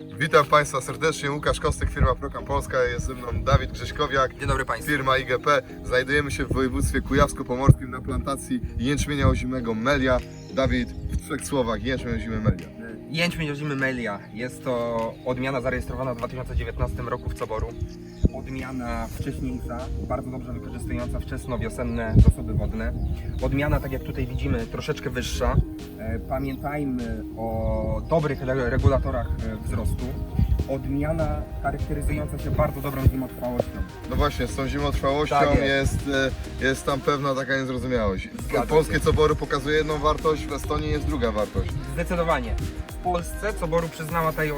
Witam Państwa serdecznie, Łukasz Kostek, firma Prokam Polska, jest ze mną Dawid Grześkowiak, Dzień dobry Państwu. firma IGP. Znajdujemy się w województwie kujawsko-pomorskim na plantacji jęczmienia ozimego Melia. Dawid, w trzech słowach, jęczmień ozimy Melia. Jęczmień rodzimy Melia. Jest to odmiana zarejestrowana w 2019 roku w Coboru. Odmiana wcześniejsza, bardzo dobrze wykorzystująca wczesnowiosenne zasoby wodne. Odmiana, tak jak tutaj widzimy, troszeczkę wyższa. E, Pamiętajmy o dobrych re- regulatorach e, wzrostu. Odmiana charakteryzująca się bardzo dobrą zimotrwałością. No właśnie, z tą zimotrwałością Tak jest. jest, e, jest tam pewna taka niezrozumiałość. Zgadza Polskie się. cobory pokazuje jedną wartość, w Estonii jest druga wartość. Zdecydowanie. W Polsce Coboru przyznała tej,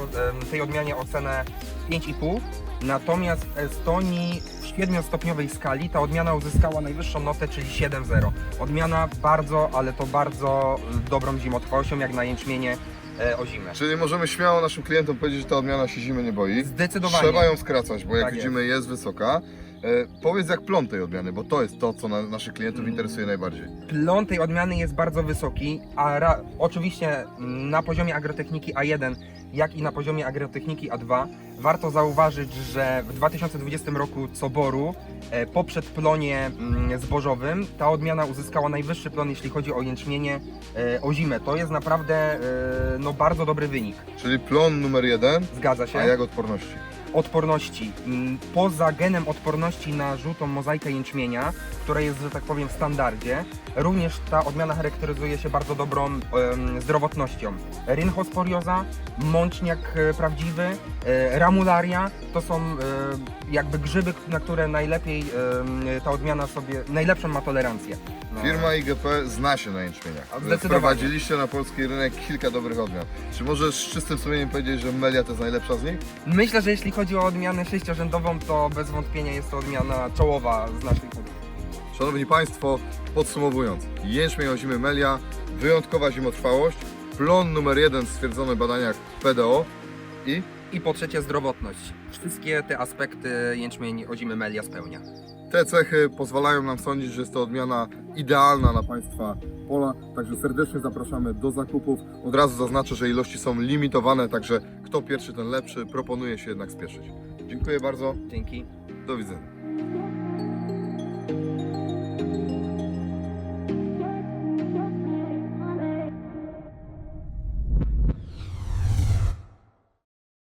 tej odmianie ocenę 5,5, natomiast w Estonii w 7-stopniowej skali ta odmiana uzyskała najwyższą notę, czyli 7,0. Odmiana bardzo, ale to bardzo dobrą zimotrwałością, jak na jęczmienie e, o zimę. Czyli możemy śmiało naszym klientom powiedzieć, że ta odmiana się zimy nie boi. Zdecydowanie. Trzeba ją skracać, bo jak Tak widzimy jest. wysoka. E, powiedz jak plon tej odmiany, bo to jest to, co na, naszych klientów Mm. interesuje najbardziej. Plon tej odmiany jest bardzo wysoki, a ra, oczywiście mm, na poziomie agrotechniki A1, jak i na poziomie agrotechniki A2 warto zauważyć, że w 2020 roku Coboru e, po przedplonie mm, zbożowym ta odmiana uzyskała najwyższy plon, jeśli chodzi o jęczmienie e, o zimę. To jest naprawdę e, no, bardzo dobry wynik. Czyli plon numer jeden, Zgadza się? a jak odporności? Odporności. Mm, Poza genem odporności na żółtą mozaikę jęczmienia, która jest, że tak powiem, w standardzie, również ta odmiana charakteryzuje się bardzo dobrą em, zdrowotnością. Rynchosporioza, mączniak e, prawdziwy, e, ramularia to są e, jakby grzyby, na które najlepiej em, ta odmiana sobie, najlepszą ma tolerancję. No. Firma IGP zna się na jęczmieniach. Zdecydowanie. Wprowadziliście na polski rynek kilka dobrych odmian. Czy możesz z czystym sumieniem powiedzieć, że Melia to jest najlepsza z nich? Myślę, że jeśli chodzi o odmianę sześciorzędową, to bez wątpienia jest to odmiana czołowa z naszych produktów. Szanowni Państwo, podsumowując, jęczmień ozimy Melia, wyjątkowa zimotrwałość, plon numer jeden stwierdzony w badaniach PDO i I po trzecie zdrowotność. Wszystkie te aspekty jęczmień ozimy melia spełnia. te cechy pozwalają nam sądzić, że jest to odmiana idealna na Państwa pola, także serdecznie zapraszamy do zakupów. Od razu zaznaczę, że ilości są limitowane, także kto pierwszy, ten lepszy, proponuję się jednak spieszyć. Dziękuję bardzo, Dzięki. do widzenia.